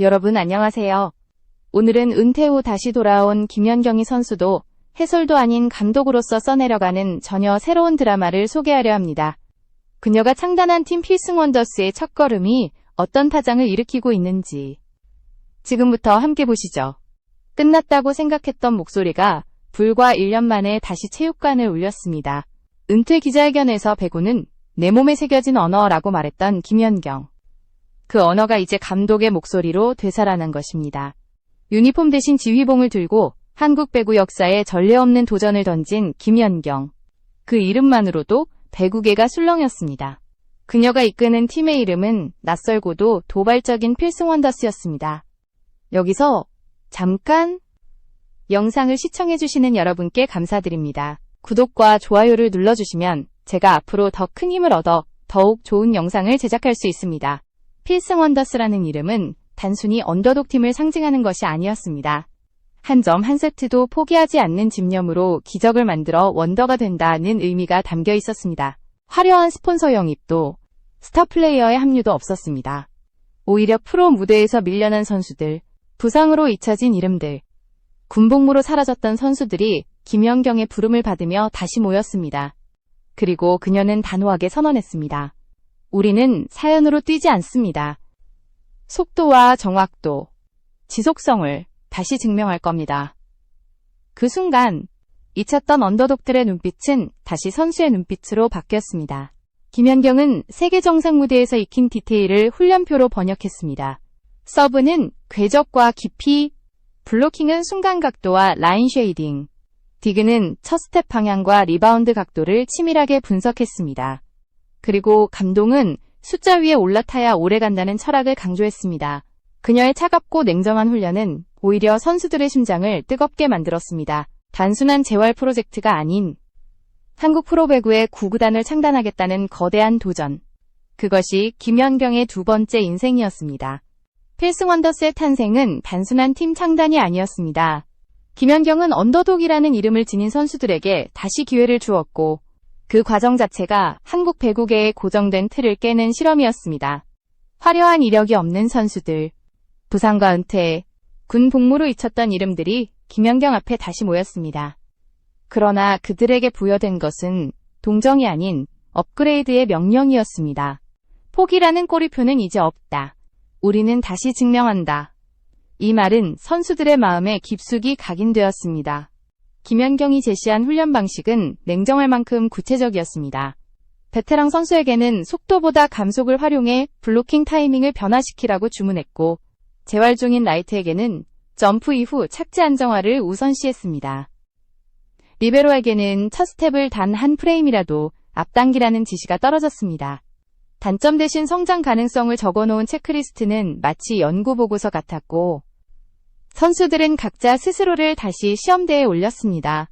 여러분 안녕하세요. 오늘은 은퇴 후 다시 돌아온 김연경이 선수도 해설도 아닌 감독으로서 써내려가는 전혀 새로운 드라마를 소개하려 합니다. 그녀가 창단한 팀 필승 원더스의 첫걸음이 어떤 파장을 일으키고 있는지 지금부터 함께 보시죠. 끝났다고 생각했던 목소리가 불과 1년 만에 다시 체육관을 울렸습니다. 은퇴 기자회견에서 배구는 내 몸에 새겨진 언어라고 말했던 김연경. 그 언어가 이제 감독의 목소리로 되살아난 것입니다. 유니폼 대신 지휘봉을 들고 한국 배구 역사에 전례 없는 도전을 던진 김연경. 그 이름만으로도 배구계가 술렁였습니다. 그녀가 이끄는 팀의 이름은 낯설고도 도발적인 필승 원더스였습니다. 여기서 잠깐 영상을 시청해주시는 여러분께 감사드립니다. 구독과 좋아요를 눌러주시면 제가 앞으로 더 큰 힘을 얻어 더욱 좋은 영상을 제작할 수 있습니다. 필승 원더스라는 이름은 단순히 언더독 팀을 상징하는 것이 아니었습니다. 한 점 한 세트도 포기하지 않는 집념으로 기적을 만들어 원더가 된다는 의미가 담겨 있었습니다. 화려한 스폰서 영입도 스타 플레이어의 합류도 없었습니다. 오히려 프로 무대에서 밀려난 선수들, 부상으로 잊혀진 이름들, 군복무로 사라졌던 선수들이 김연경의 부름을 받으며 다시 모였습니다. 그리고 그녀는 단호하게 선언했습니다. 우리는 사연으로 뛰지 않습니다. 속도와 정확도, 지속성을 다시 증명할 겁니다. 그 순간 잊혔던 언더독들의 눈빛은 다시 선수의 눈빛으로 바뀌었습니다. 김연경은 세계 정상 무대에서 익힌 디테일을 훈련표로 번역했습니다. 서브는 궤적과 깊이, 블로킹은 순간 각도와 라인 쉐이딩, 디그는 첫 스텝 방향과 리바운드 각도를 치밀하게 분석했습니다. 그리고 감동은 숫자 위에 올라타야 오래 간다는 철학을 강조했습니다. 그녀의 차갑고 냉정한 훈련은 오히려 선수들의 심장을 뜨겁게 만들었습니다. 단순한 재활 프로젝트가 아닌 한국 프로배구의 구구단을 창단하겠다는 거대한 도전. 그것이 김연경의 두 번째 인생이었습니다. 필승 원더스의 탄생은 단순한 팀 창단이 아니었습니다. 김연경은 언더독이라는 이름을 지닌 선수들에게 다시 기회를 주었고 그 과정 자체가 한국 배구계의 고정된 틀을 깨는 실험이었습니다. 화려한 이력이 없는 선수들, 부상과 은퇴, 군 복무로 잊혔던 이름들이 김연경 앞에 다시 모였습니다. 그러나 그들에게 부여된 것은 동정이 아닌 업그레이드의 명령이었습니다. 포기라는 꼬리표는 이제 없다. 우리는 다시 증명한다. 이 말은 선수들의 마음에 깊숙이 각인되었습니다. 김연경이 제시한 훈련 방식은 냉정할 만큼 구체적이었습니다. 베테랑 선수에게는 속도보다 감속을 활용해 블로킹 타이밍을 변화시키라고 주문했고, 재활 중인 라이트에게는 점프 이후 착지 안정화를 우선시했습니다. 리베로에게는 첫 스텝을 단 한 프레임이라도 앞당기라는 지시가 떨어졌습니다. 단점 대신 성장 가능성을 적어놓은 체크리스트는 마치 연구 보고서 같았고, 선수들은 각자 스스로를 다시 시험대에 올렸습니다.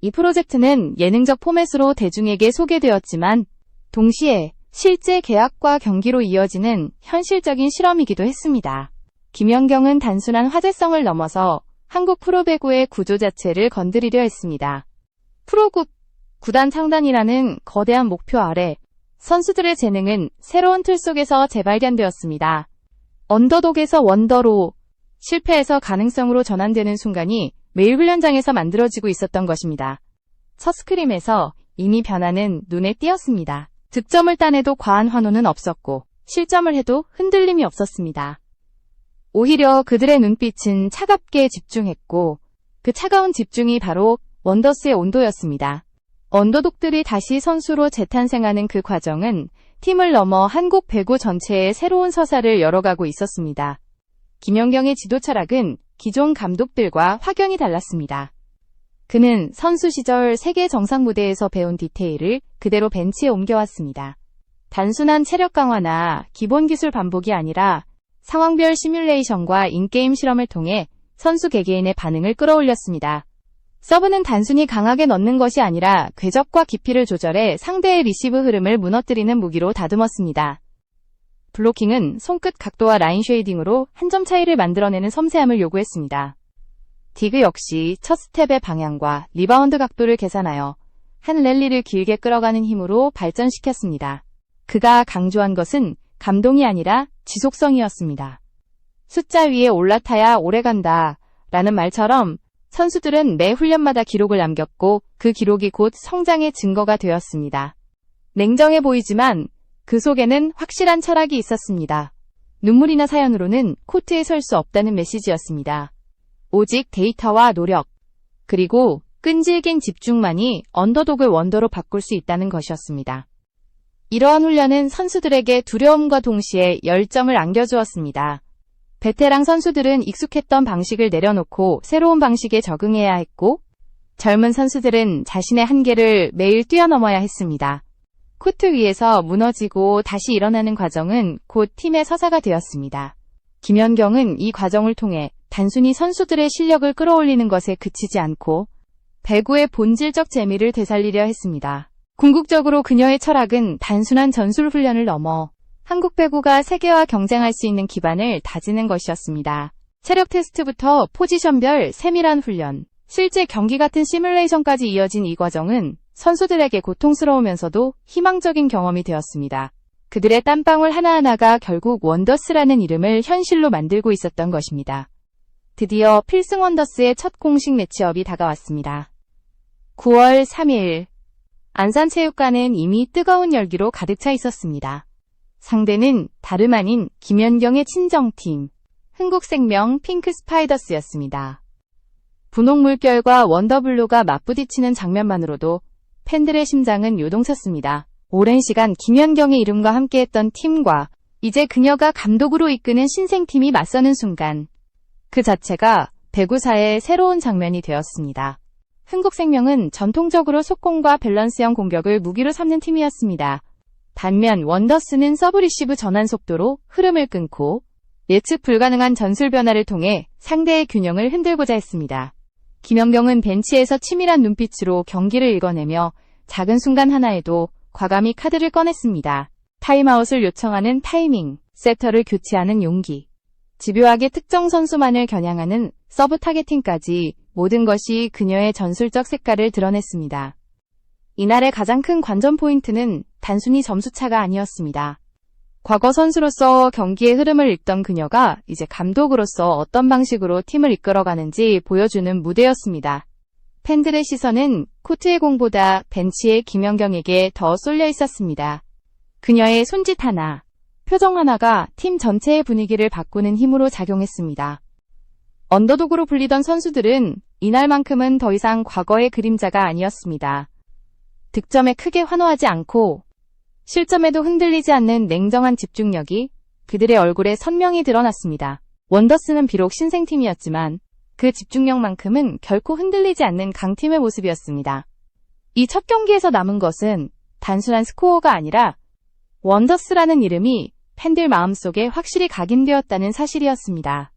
이 프로젝트는 예능적 포맷으로 대중에게 소개되었지만, 동시에 실제 계약과 경기로 이어지는 현실적인 실험이기도 했습니다. 김연경은 단순한 화제성을 넘어서 한국 프로배구의 구조 자체를 건드리려 했습니다. 프로국 구단 창단이라는 거대한 목표 아래 선수들의 재능은 새로운 틀 속에서 재발견되었습니다. 언더독에서 원더로 실패에서 가능성으로 전환되는 순간이 매일 훈련장에서 만들어지고 있었던 것입니다. 첫 스크림에서 이미 변화는 눈에 띄었습니다. 득점을 따내도 과한 환호는 없었고 실점을 해도 흔들림이 없었습니다. 오히려 그들의 눈빛은 차갑게 집중했고 그 차가운 집중이 바로 원더스의 온도였습니다. 언더독들이 다시 선수로 재탄생하는 그 과정은 팀을 넘어 한국 배구 전체의 새로운 서사를 열어가고 있었습니다. 김연경의 지도 철학은 기존 감독들과 확연히 달랐습니다. 그는 선수 시절 세계 정상 무대에서 배운 디테일을 그대로 벤치에 옮겨왔습니다. 단순한 체력 강화나 기본 기술 반복이 아니라 상황별 시뮬레이션과 인게임 실험을 통해 선수 개개인의 반응을 끌어올렸습니다. 서브는 단순히 강하게 넣는 것이 아니라 궤적과 깊이를 조절해 상대의 리시브 흐름을 무너뜨리는 무기로 다듬었습니다. 블로킹은 손끝 각도와 라인 쉐이딩으로 한 점 차이를 만들어내는 섬세함을 요구했습니다. 디그 역시 첫 스텝의 방향과 리바운드 각도를 계산하여 한 랠리를 길게 끌어가는 힘으로 발전시켰습니다. 그가 강조한 것은 감동이 아니라 지속성이었습니다. 숫자 위에 올라타야 오래간다. 라는 말처럼 선수들은 매 훈련마다 기록을 남겼고 그 기록이 곧 성장의 증거가 되었습니다. 냉정해 보이지만 그 속에는 확실한 철학이 있었습니다. 눈물이나 사연으로는 코트에 설 수 없다는 메시지였습니다. 오직 데이터와 노력, 그리고 끈질긴 집중만이 언더독을 원더로 바꿀 수 있다는 것이었습니다. 이러한 훈련은 선수들에게 두려움과 동시에 열정을 안겨주었습니다. 베테랑 선수들은 익숙했던 방식을 내려놓고 새로운 방식에 적응해야 했고, 젊은 선수들은 자신의 한계를 매일 뛰어넘어야 했습니다. 코트 위에서 무너지고 다시 일어나는 과정은 곧 팀의 서사가 되었습니다. 김연경은 이 과정을 통해 단순히 선수들의 실력을 끌어올리는 것에 그치지 않고 배구의 본질적 재미를 되살리려 했습니다. 궁극적으로 그녀의 철학은 단순한 전술 훈련을 넘어 한국 배구가 세계와 경쟁할 수 있는 기반을 다지는 것이었습니다. 체력 테스트부터 포지션별 세밀한 훈련, 실제 경기 같은 시뮬레이션까지 이어진 이 과정은 선수들에게 고통스러우면서도 희망적인 경험이 되었습니다. 그들의 땀방울 하나하나가 결국 원더스라는 이름을 현실로 만들고 있었던 것입니다. 드디어 필승 원더스의 첫 공식 매치업이 다가왔습니다. 9월 3일 안산체육관은 이미 뜨거운 열기로 가득 차 있었습니다. 상대는 다름 아닌 김연경의 친정팀 흥국생명 핑크 스파이더스였습니다. 분홍 물결과 원더블루가 맞부딪히는 장면만으로도 팬들의 심장은 요동쳤습니다. 오랜 시간 김연경의 이름과 함께했던 팀과 이제 그녀가 감독으로 이끄는 신생팀이 맞서는 순간 그 자체가 배구사의 새로운 장면이 되었습니다. 흥국생명은 전통적으로 속공과 밸런스형 공격을 무기로 삼는 팀이었습니다. 반면 원더스는 서브리시브 전환 속도로 흐름을 끊고 예측 불가능한 전술 변화를 통해 상대의 균형을 흔들고자 했습니다. 김연경은 벤치에서 치밀한 눈빛으로 경기를 읽어내며 작은 순간 하나에도 과감히 카드를 꺼냈습니다. 타임아웃을 요청하는 타이밍, 세터를 교체하는 용기, 집요하게 특정 선수만을 겨냥하는 서브 타겟팅까지 모든 것이 그녀의 전술적 색깔을 드러냈습니다. 이날의 가장 큰 관전 포인트는 단순히 점수차가 아니었습니다. 과거 선수로서 경기의 흐름을 읽던 그녀가 이제 감독으로서 어떤 방식으로 팀을 이끌어가는지 보여주는 무대였습니다. 팬들의 시선은 코트의 공보다 벤치의 김연경에게 더 쏠려 있었습니다. 그녀의 손짓 하나, 표정 하나가 팀 전체의 분위기를 바꾸는 힘으로 작용했습니다. 언더독으로 불리던 선수들은 이날만큼은 더 이상 과거의 그림자가 아니었습니다. 득점에 크게 환호하지 않고 실점에도 흔들리지 않는 냉정한 집중력이 그들의 얼굴에 선명히 드러났습니다. 원더스는 비록 신생팀이었지만 그 집중력만큼은 결코 흔들리지 않는 강팀의 모습이었습니다. 이 첫 경기에서 남은 것은 단순한 스코어가 아니라 원더스라는 이름이 팬들 마음속에 확실히 각인되었다는 사실이었습니다.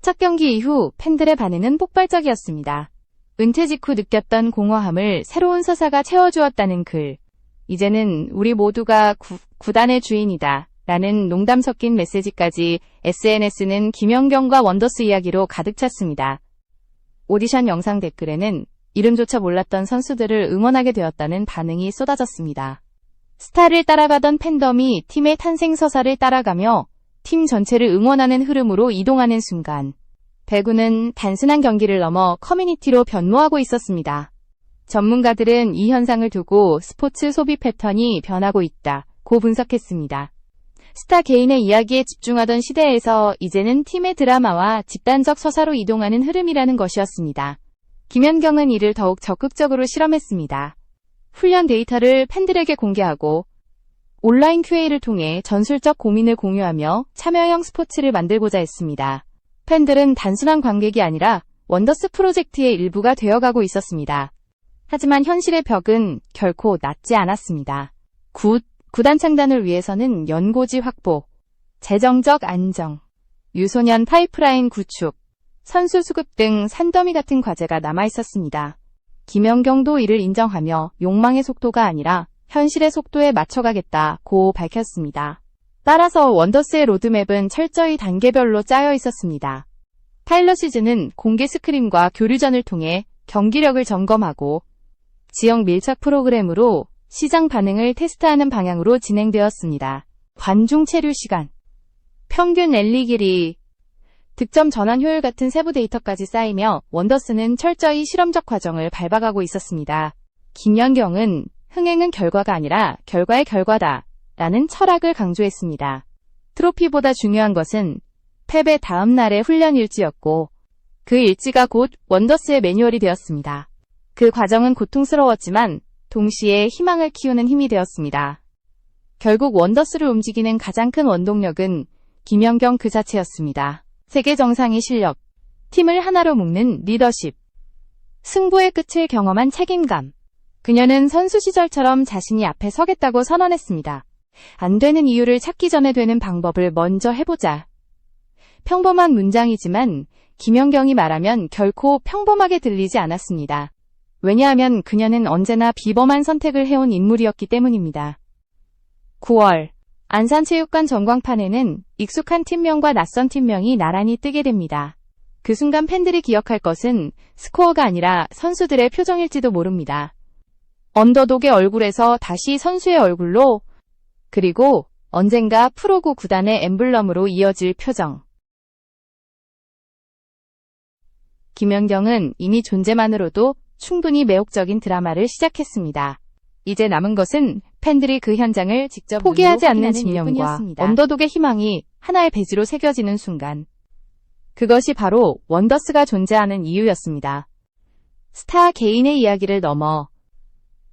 첫 경기 이후 팬들의 반응은 폭발적이었습니다. 은퇴 직후 느꼈던 공허함을 새로운 서사가 채워주었다는 글. 이제는 우리 모두가 구, 구단의 주인이다. 라는 농담 섞인 메시지까지 SNS는 김연경과 원더스 이야기로 가득 찼습니다. 오디션 영상 댓글에는 이름조차 몰랐던 선수들을 응원하게 되었다는 반응이 쏟아졌습니다. 스타를 따라가던 팬덤이 팀의 탄생 서사를 따라가며 팀 전체를 응원하는 흐름으로 이동하는 순간 배구는 단순한 경기를 넘어 커뮤니티로 변모하고 있었습니다. 전문가들은 이 현상을 두고 스포츠 소비 패턴이 변하고 있다. 고 분석했습니다. 스타 개인의 이야기에 집중하던 시대에서 이제는 팀의 드라마와 집단적 서사로 이동하는 흐름이라는 것이었습니다. 김연경은 이를 더욱 적극적으로 실험했습니다. 훈련 데이터를 팬들에게 공개하고 온라인 QA를 통해 전술적 고민을 공유하며 참여형 스포츠를 만들고자 했습니다. 팬들은 단순한 관객이 아니라 원더스 프로젝트의 일부가 되어가고 있었습니다. 하지만 현실의 벽은 결코 낮지 않았습니다. 굿, 구단 창단을 위해서는 연고지 확보, 재정적 안정, 유소년 파이프라인 구축, 선수 수급 등 산더미 같은 과제가 남아 있었습니다. 김연경도 이를 인정하며 욕망의 속도가 아니라 현실의 속도에 맞춰가겠다고 밝혔습니다. 따라서 원더스의 로드맵은 철저히 단계별로 짜여 있었습니다. 파일럿 시즌은 공개 스크림과 교류전을 통해 경기력을 점검하고 지역 밀착 프로그램으로 시장 반응을 테스트하는 방향으로 진행되었습니다. 관중 체류 시간, 평균 랠리 길이, 득점 전환 효율 같은 세부 데이터까지 쌓이며 원더스는 철저히 실험적 과정을 밟아가고 있었습니다. 김연경은 흥행은 결과가 아니라 결과의 결과다 라는 철학을 강조했습니다. 트로피보다 중요한 것은 패배 다음 날의 훈련 일지였고 그 일지가 곧 원더스의 매뉴얼이 되었습니다. 그 과정은 고통스러웠지만 동시에 희망을 키우는 힘이 되었습니다. 결국 원더스를 움직이는 가장 큰 원동력은 김연경 그 자체였습니다. 세계 정상의 실력, 팀을 하나로 묶는 리더십, 승부의 끝을 경험한 책임감. 그녀는 선수 시절처럼 자신이 앞에 서겠다고 선언했습니다. 안 되는 이유를 찾기 전에 되는 방법을 먼저 해보자. 평범한 문장이지만 김연경이 말하면 결코 평범하게 들리지 않았습니다. 왜냐하면 그녀는 언제나 비범한 선택을 해온 인물이었기 때문입니다. 9월 안산체육관 전광판에는 익숙한 팀명과 낯선 팀명이 나란히 뜨게 됩니다. 그 순간 팬들이 기억할 것은 스코어가 아니라 선수들의 표정일지도 모릅니다. 언더독의 얼굴에서 다시 선수의 얼굴로 그리고 언젠가 프로구 구단의 엠블럼으로 이어질 표정. 김연경은 이미 존재만으로도 충분히 매혹적인 드라마를 시작했습니다. 이제 남은 것은 팬들이 그 현장을 직접 포기하지 않는 집념과 언더독의 희망이 하나의 배지로 새겨지는 순간. 그것이 바로 원더스가 존재하는 이유였습니다. 스타 개인의 이야기를 넘어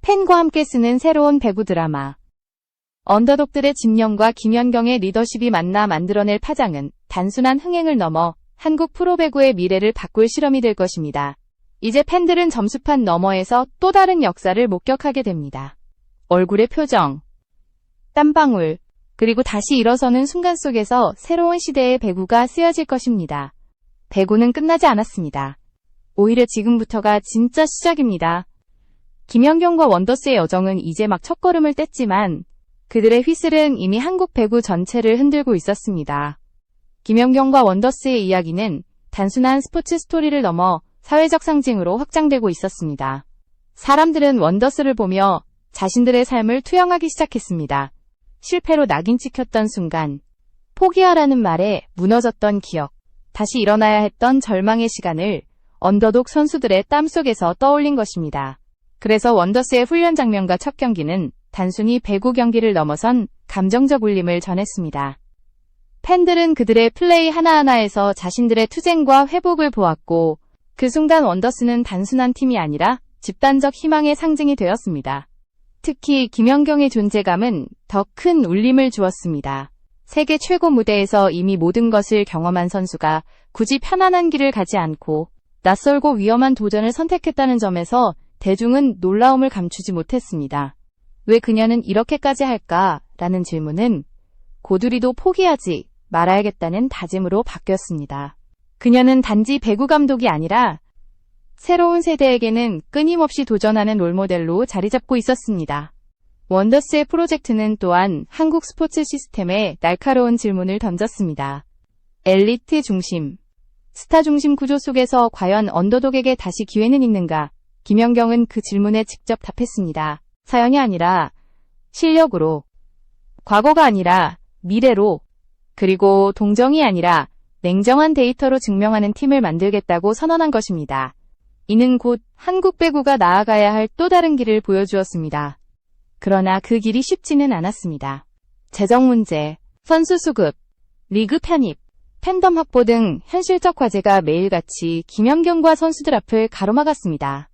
팬과 함께 쓰는 새로운 배구 드라마. 언더독들의 집념과 김연경의 리더십이 만나 만들어낼 파장은 단순한 흥행을 넘어 한국 프로배구의 미래를 바꿀 실험이 될 것입니다. 이제 팬들은 점수판 너머에서 또 다른 역사를 목격하게 됩니다. 얼굴의 표정, 땀방울, 그리고 다시 일어서는 순간 속에서 새로운 시대의 배구가 쓰여질 것입니다. 배구는 끝나지 않았습니다. 오히려 지금부터가 진짜 시작입니다. 김연경과 원더스의 여정은 이제 막 첫걸음을 뗐지만 그들의 휘슬은 이미 한국 배구 전체를 흔들고 있었습니다. 김연경과 원더스의 이야기는 단순한 스포츠 스토리를 넘어 사회적 상징으로 확장되고 있었습니다. 사람들은 원더스를 보며 자신들의 삶을 투영하기 시작했습니다. 실패로 낙인 찍혔던 순간, 포기하라는 말에 무너졌던 기억, 다시 일어나야 했던 절망의 시간을 언더독 선수들의 땀 속에서 떠올린 것입니다. 그래서 원더스의 훈련 장면과 첫 경기는 단순히 배구 경기를 넘어선 감정적 울림을 전했습니다. 팬들은 그들의 플레이 하나하나에서 자신들의 투쟁과 회복을 보았고, 그 순간 원더스는 단순한 팀이 아니라 집단적 희망의 상징이 되었습니다. 특히 김연경의 존재감은 더 큰 울림을 주었습니다. 세계 최고 무대에서 이미 모든 것을 경험한 선수가 굳이 편안한 길을 가지 않고 낯설고 위험한 도전을 선택했다는 점에서 대중은 놀라움을 감추지 못했습니다. 왜 그녀는 이렇게까지 할까? 라는 질문은 고두리도 포기하지 말아야겠다는 다짐으로 바뀌었습니다. 그녀는 단지 배구 감독이 아니라 새로운 세대에게는 끊임없이 도전하는 롤모델로 자리 잡고 있었습니다. 원더스의 프로젝트는 또한 한국 스포츠 시스템에 날카로운 질문을 던졌습니다. 엘리트 중심, 스타 중심 구조 속에서 과연 언더독에게 다시 기회는 있는가? 김연경은 그 질문에 직접 답했습니다. 사연이 아니라 실력으로, 과거가 아니라 미래로, 그리고 동정이 아니라 냉정한 데이터로 증명하는 팀을 만들겠다고 선언한 것입니다. 이는 곧 한국 배구가 나아가야 할 또 다른 길을 보여주었습니다. 그러나 그 길이 쉽지는 않았습니다. 재정 문제, 선수 수급, 리그 편입, 팬덤 확보 등 현실적 과제가 매일같이 김연경과 선수들 앞을 가로막았습니다.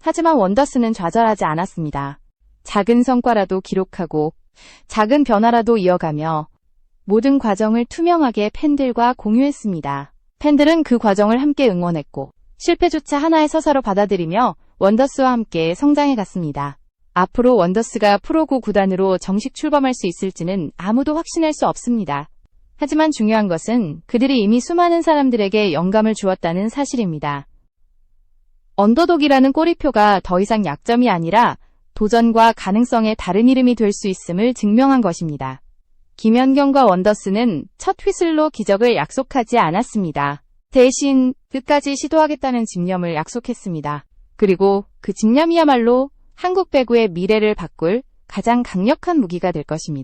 하지만 원더스는 좌절하지 않았습니다. 작은 성과라도 기록하고 작은 변화라도 이어가며 모든 과정을 투명하게 팬들과 공유했습니다. 팬들은 그 과정을 함께 응원했고 실패조차 하나의 서사로 받아들이며 원더스와 함께 성장해 갔습니다. 앞으로 원더스가 프로구 구단으로 정식 출범할 수 있을지는 아무도 확신할 수 없습니다. 하지만 중요한 것은 그들이 이미 수많은 사람들에게 영감을 주었다는 사실입니다. 언더독이라는 꼬리표가 더 이상 약점이 아니라 도전과 가능성의 다른 이름이 될 수 있음을 증명한 것입니다. 김연경과 원더스는 첫 휘슬로 기적을 약속하지 않았습니다. 대신 끝까지 시도하겠다는 집념을 약속했습니다. 그리고 그 집념이야말로 한국 배구의 미래를 바꿀 가장 강력한 무기가 될 것입니다.